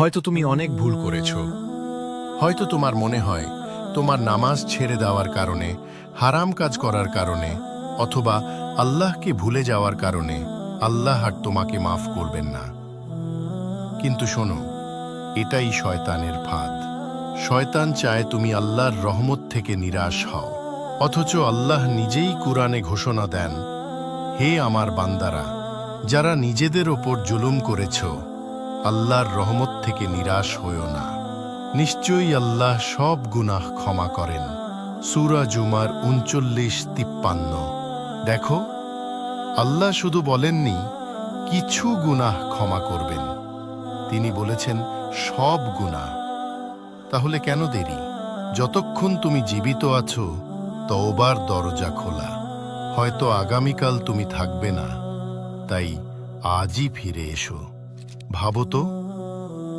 হয়তো তুমি অনেক ভুল করেছ। হয়তো তোমার মনে হয় তোমার নামাজ ছেড়ে দেওয়ার কারণে, হারাম কাজ করার কারণে, অথবা আল্লাহকে ভুলে যাওয়ার কারণে আল্লাহ আর তোমাকে মাফ করবেন না। কিন্তু শোনো, এটাই শয়তানের ফাঁদ। শয়তান চায় তুমি আল্লাহর রহমত থেকে নিরাশ হও। অথচ আল্লাহ নিজেই কুরআনে ঘোষণা দেন, হে আমার বান্দারা, যারা নিজেদের ওপর জুলুম করেছ আল্লাহর রহমত থেকে নিরাশ হইও না। নিশ্চয়ই আল্লাহ সব গুনাহ ক্ষমা করেন। সুরা জুমার উনচল্লিশ তিপ্পান্ন। দেখো, আল্লাহ শুধু বলেননি, কিছু গুনাহ ক্ষমা করবেন। তিনি বলেছেন, সব গুনাহ। তাহলে কেন দেরি? যতক্ষণ তুমি জীবিত আছো, তওবার দরজা খোলা। হয়তো আগামীকাল তুমি থাকবে না। তাই আজই ফিরে এসো। ভাবতো